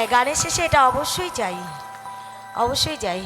হ্যাঁ গানের শেষে এটা অবশ্যই চাই অবশ্যই চাই